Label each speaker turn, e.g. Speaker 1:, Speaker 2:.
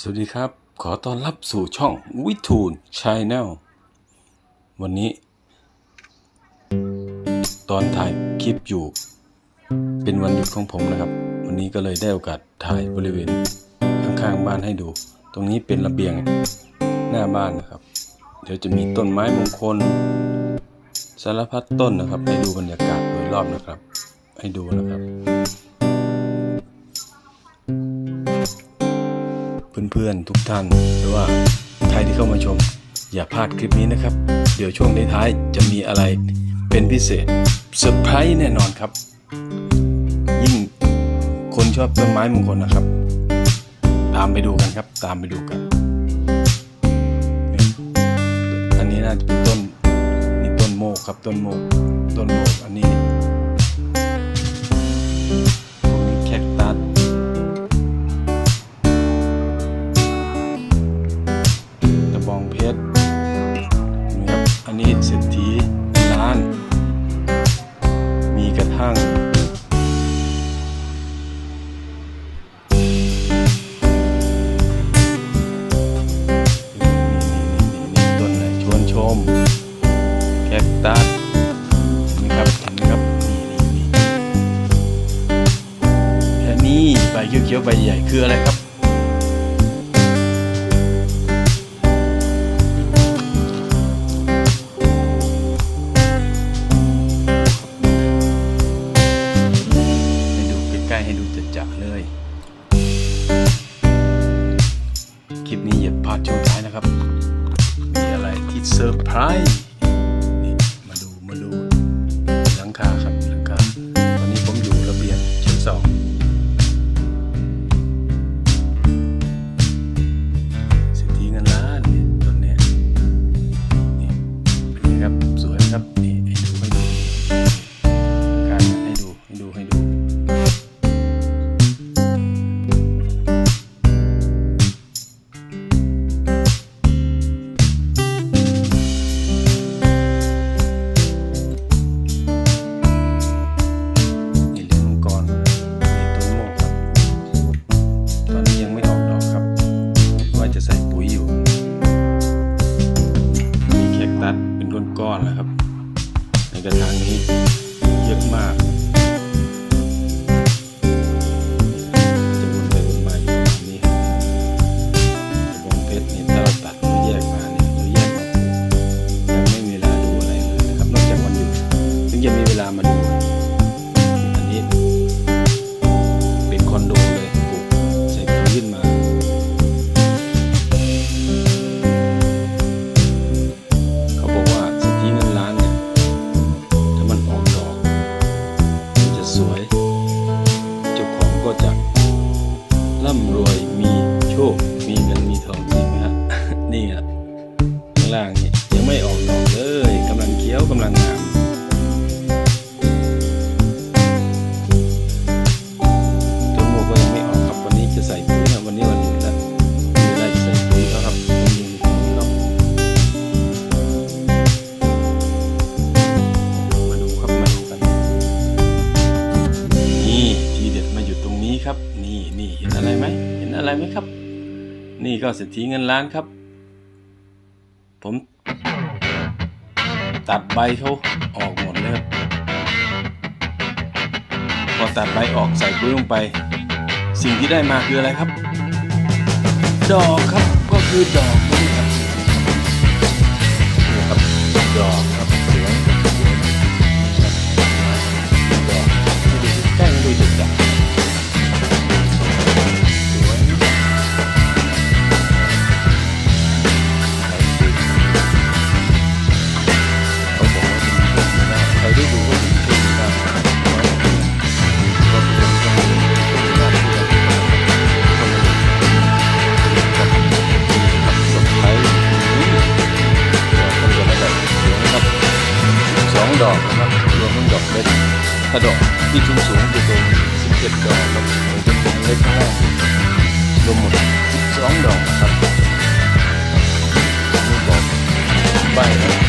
Speaker 1: สวัสดีครับ ขอต้อนรับสู่ช่องวิทูลชาแนลวันนี้ ตอนถ่ายคลิปอยู่ เป็นวันหยุดของผมนะครับ วันนี้ก็เลยได้โอกาสถ่ายบริเวณข้างๆบ้านให้ดู ตรงนี้เป็นระเบียงหน้าบ้านนะครับ เดี๋ยวจะมีต้นไม้มงคล สารพัดต้นนะครับ ให้ดูบรรยากาศโดยรอบนะครับ ให้ดูนะครับ เพื่อนๆทุกท่านหรือว่าใครที่เข้ามาชม อย่าพลาดคลิปนี้นะครับ เดี๋ยวช่วงท้ายจะมีอะไรเป็นพิเศษเซอร์ไพรส์แน่นอนครับ ยิ่งคนชอบต้นไม้มงคลนะครับ ตามไปดูกันครับ ตามไปดูกัน อันนี้น่าจะเป็นต้นนี่ต้นโมกครับต้นโมกต้นโมกอันนี้ ม แคคตัสนะครับเห็นไหมครับนี่นี่นี่และนี่ใบเขียวๆใบใหญ่คืออะไรครับ อ ขึ้นมาเขาบอกว่าสิทธิเงินล้านเนี่ยถ้ามันออกดอกมันจะสวยเจ้าของก็จะร่ำรวยมีโชคมีเงินมีทองจริงไหมฮะนี่ฮะข้างล่างเนี่ยยังไม่ออกดอกเลยกำลังเคี้ยวกำลังงาม นี่นี่เห็นอะไรไหมเห็นอะไรไหมครับ นี่ก็เศรษฐีเงินล้านครับ ผมตัดใบเขาออกหมดเลยครับพอตัดใบออกใส่ปุ๋ยลงไป สิ่งที่ได้มาคืออะไรครับ ดอกครับก็คือดอกนี่ครับนี่ครับดอกะดอกที่ชุมสูงจะตรง17ดอกครับผมจะตรงเล็กข้างล่างรวมหมด12ดอกครับนี่บอกใบ